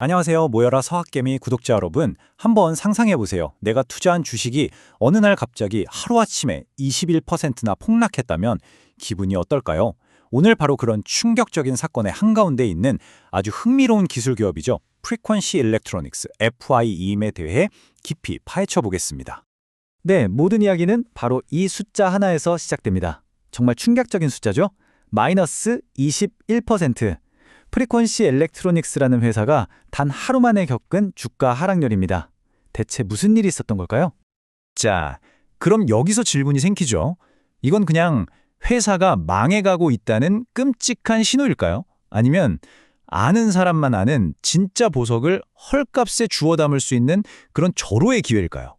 안녕하세요. 모여라 서학개미 구독자 여러분. 한번 상상해 보세요. 내가 투자한 주식이 어느 날 갑자기 하루아침에 21%나 폭락했다면 기분이 어떨까요? 오늘 바로 그런 충격적인 사건의 한가운데 있는 아주 흥미로운 기술 기업이죠. 프리퀀시 일렉트로닉스 FIEM에 대해 깊이 파헤쳐 보겠습니다. 네, 모든 이야기는 바로 이 숫자 하나에서 시작됩니다. 정말 충격적인 숫자죠? 마이너스 21%. 프리퀀시 엘렉트로닉스라는 회사가 단 하루 만에 겪은 주가 하락률입니다. 대체 무슨 일이 있었던 걸까요? 자, 그럼 여기서 질문이 생기죠. 이건 그냥 회사가 망해가고 있다는 끔찍한 신호일까요? 아니면 아는 사람만 아는 진짜 보석을 헐값에 주워 담을 수 있는 그런 절호의 기회일까요?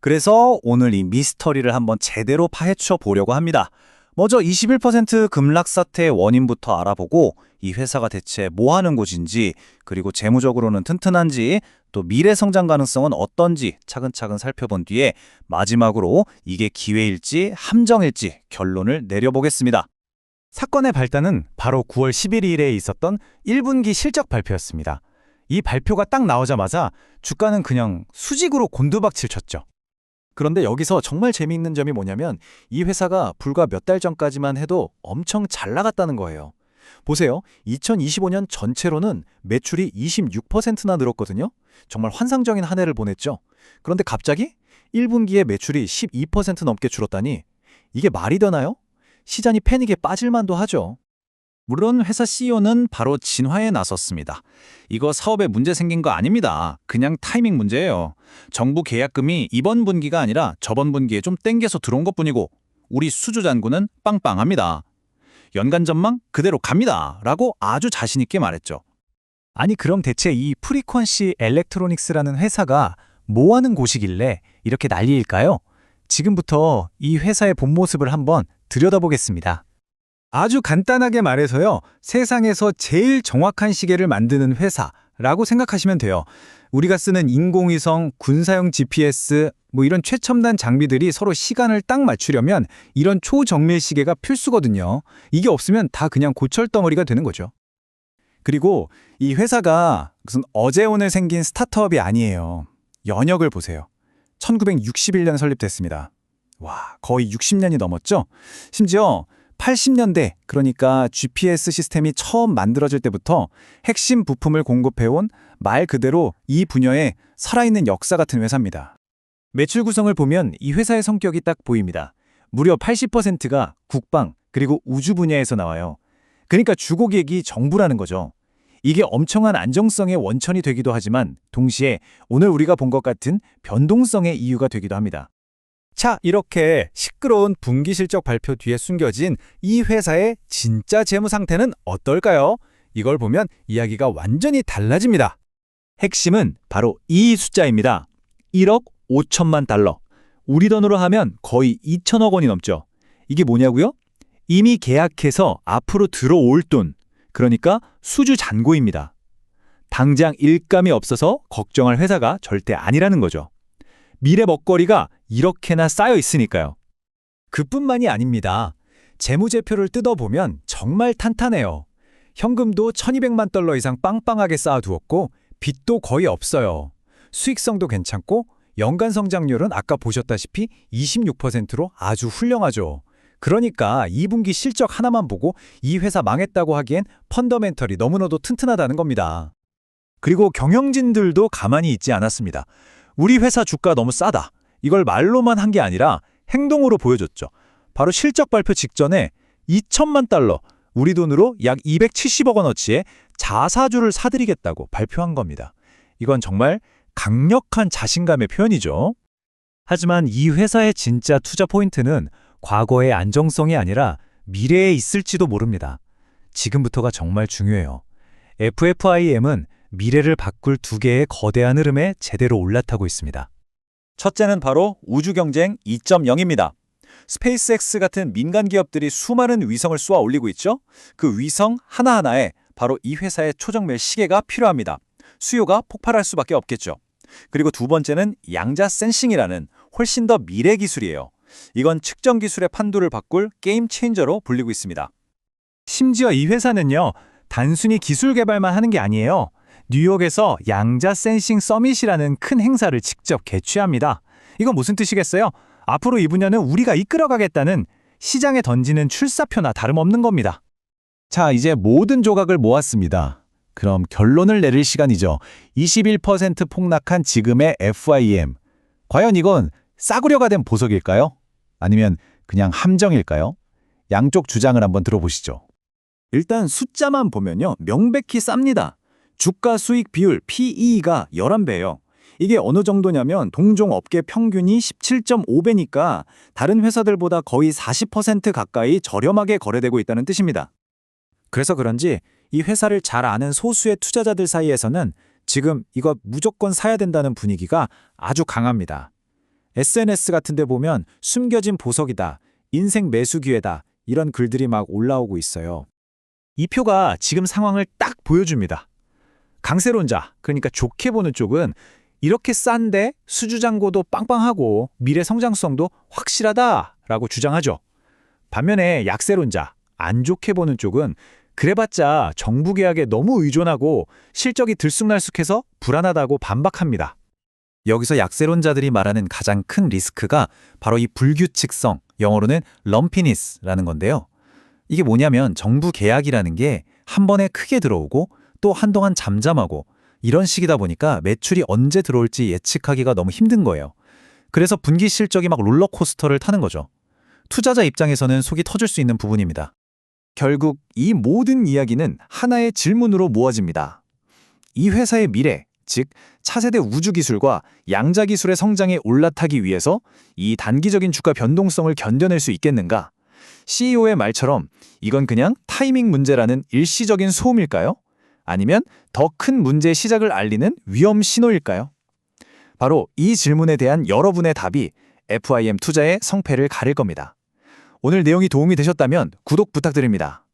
그래서 오늘 이 미스터리를 한번 제대로 파헤쳐 보려고 합니다. 먼저 21% 급락 사태의 원인부터 알아보고 이 회사가 대체 뭐 하는 곳인지 그리고 재무적으로는 튼튼한지 또 미래 성장 가능성은 어떤지 차근차근 살펴본 뒤에 마지막으로 이게 기회일지 함정일지 결론을 내려보겠습니다. 사건의 발단은 바로 9월 11일에 있었던 1분기 실적 발표였습니다. 이 발표가 딱 나오자마자 주가는 그냥 수직으로 곤두박질 쳤죠. 그런데 여기서 정말 재미있는 점이 뭐냐면 이 회사가 불과 몇 달 전까지만 해도 엄청 잘 나갔다는 거예요. 보세요. 2025년 전체로는 매출이 26%나 늘었거든요. 정말 환상적인 한 해를 보냈죠. 그런데 갑자기 1분기에 매출이 12% 넘게 줄었다니 이게 말이 되나요? 시장이 패닉에 빠질만도 하죠. 물론 회사 CEO는 바로 진화에 나섰습니다. 이거 사업에 문제 생긴 거 아닙니다. 그냥 타이밍 문제예요. 정부 계약금이 이번 분기가 아니라 저번 분기에 좀 땡겨서 들어온 것뿐이고 우리 수주 잔고는 빵빵합니다. 연간 전망 그대로 갑니다. 라고 아주 자신 있게 말했죠. 아니 그럼 대체 이 프리퀀시 엘렉트로닉스라는 회사가 뭐 하는 곳이길래 이렇게 난리일까요? 지금부터 이 회사의 본 모습을 한번 들여다보겠습니다. 아주 간단하게 말해서요. 세상에서 제일 정확한 시계를 만드는 회사라고 생각하시면 돼요. 우리가 쓰는 인공위성, 군사용 GPS, 뭐 이런 최첨단 장비들이 서로 시간을 딱 맞추려면 이런 초정밀 시계가 필수거든요. 이게 없으면 다 그냥 고철 덩어리가 되는 거죠. 그리고 이 회사가 무슨 어제 오늘 생긴 스타트업이 아니에요. 연역을 보세요. 1961년 설립됐습니다. 와, 거의 60년이 넘었죠? 심지어 80년대, 그러니까 GPS 시스템이 처음 만들어질 때부터 핵심 부품을 공급해온 말 그대로 이 분야의 살아있는 역사 같은 회사입니다. 매출 구성을 보면 이 회사의 성격이 딱 보입니다. 무려 80%가 국방, 그리고 우주 분야에서 나와요. 그러니까 주고객이 정부라는 거죠. 이게 엄청난 안정성의 원천이 되기도 하지만 동시에 오늘 우리가 본 것 같은 변동성의 이유가 되기도 합니다. 자, 이렇게 시끄러운 분기 실적 발표 뒤에 숨겨진 이 회사의 진짜 재무 상태는 어떨까요? 이걸 보면 이야기가 완전히 달라집니다. 핵심은 바로 이 숫자입니다. 1억 5천만 달러. 우리 돈으로 하면 거의 2천억 원이 넘죠. 이게 뭐냐고요? 이미 계약해서 앞으로 들어올 돈. 그러니까 수주 잔고입니다. 당장 일감이 없어서 걱정할 회사가 절대 아니라는 거죠. 미래 먹거리가 이렇게나 쌓여 있으니까요. 그뿐만이 아닙니다. 재무제표를 뜯어보면 정말 탄탄해요. 현금도 1200만 달러 이상 빵빵하게 쌓아두었고 빚도 거의 없어요. 수익성도 괜찮고 연간 성장률은 아까 보셨다시피 26%로 아주 훌륭하죠. 그러니까 2분기 실적 하나만 보고 이 회사 망했다고 하기엔 펀더멘털이 너무나도 튼튼하다는 겁니다. 그리고 경영진들도 가만히 있지 않았습니다. 우리 회사 주가 너무 싸다. 이걸 말로만 한 게 아니라 행동으로 보여줬죠. 바로 실적 발표 직전에 2천만 달러, 우리 돈으로 약 270억 원어치의 자사주를 사들이겠다고 발표한 겁니다. 이건 정말 강력한 자신감의 표현이죠. 하지만 이 회사의 진짜 투자 포인트는 과거의 안정성이 아니라 미래에 있을지도 모릅니다. 지금부터가 정말 중요해요. FFIM은 미래를 바꿀 두 개의 거대한 흐름에 제대로 올라타고 있습니다. 첫째는 바로 우주 경쟁 2.0입니다. 스페이스X 같은 민간 기업들이 수많은 위성을 쏘아 올리고 있죠. 그 위성 하나하나에 바로 이 회사의 초정밀 시계가 필요합니다. 수요가 폭발할 수밖에 없겠죠. 그리고 두 번째는 양자 센싱이라는 훨씬 더 미래 기술이에요. 이건 측정 기술의 판도를 바꿀 게임 체인저로 불리고 있습니다. 심지어 이 회사는요, 단순히 기술 개발만 하는 게 아니에요. 뉴욕에서 양자 센싱 서밋이라는 큰 행사를 직접 개최합니다. 이건 무슨 뜻이겠어요? 앞으로 이 분야는 우리가 이끌어가겠다는 시장에 던지는 출사표나 다름없는 겁니다. 자, 이제 모든 조각을 모았습니다. 그럼 결론을 내릴 시간이죠. 21% 폭락한 지금의 FIM. 과연 이건 싸구려가 된 보석일까요? 아니면 그냥 함정일까요? 양쪽 주장을 한번 들어보시죠. 일단 숫자만 보면요. 명백히 쌉니다. 주가 수익 비율 PE가 11배예요. 이게 어느 정도냐면 동종 업계 평균이 17.5배니까 다른 회사들보다 거의 40% 가까이 저렴하게 거래되고 있다는 뜻입니다. 그래서 그런지 이 회사를 잘 아는 소수의 투자자들 사이에서는 지금 이거 무조건 사야 된다는 분위기가 아주 강합니다. SNS 같은 데 보면 숨겨진 보석이다, 인생 매수 기회다 이런 글들이 막 올라오고 있어요. 이 표가 지금 상황을 딱 보여줍니다. 강세론자, 그러니까 좋게 보는 쪽은 이렇게 싼데 수주장고도 빵빵하고 미래 성장성도 확실하다라고 주장하죠. 반면에 약세론자, 안 좋게 보는 쪽은 그래봤자 정부 계약에 너무 의존하고 실적이 들쑥날쑥해서 불안하다고 반박합니다. 여기서 약세론자들이 말하는 가장 큰 리스크가 바로 이 불규칙성, 영어로는 럼피니스라는 건데요. 이게 뭐냐면 정부 계약이라는 게 한 번에 크게 들어오고 또 한동안 잠잠하고 이런 식이다 보니까 매출이 언제 들어올지 예측하기가 너무 힘든 거예요. 그래서 분기 실적이 막 롤러코스터를 타는 거죠. 투자자 입장에서는 속이 터질 수 있는 부분입니다. 결국 이 모든 이야기는 하나의 질문으로 모아집니다. 이 회사의 미래, 즉 차세대 우주 기술과 양자 기술의 성장에 올라타기 위해서 이 단기적인 주가 변동성을 견뎌낼 수 있겠는가? CEO의 말처럼 이건 그냥 타이밍 문제라는 일시적인 소음일까요? 아니면 더 큰 문제의 시작을 알리는 위험 신호일까요? 바로 이 질문에 대한 여러분의 답이 FIM 투자의 성패를 가릴 겁니다. 오늘 내용이 도움이 되셨다면 구독 부탁드립니다.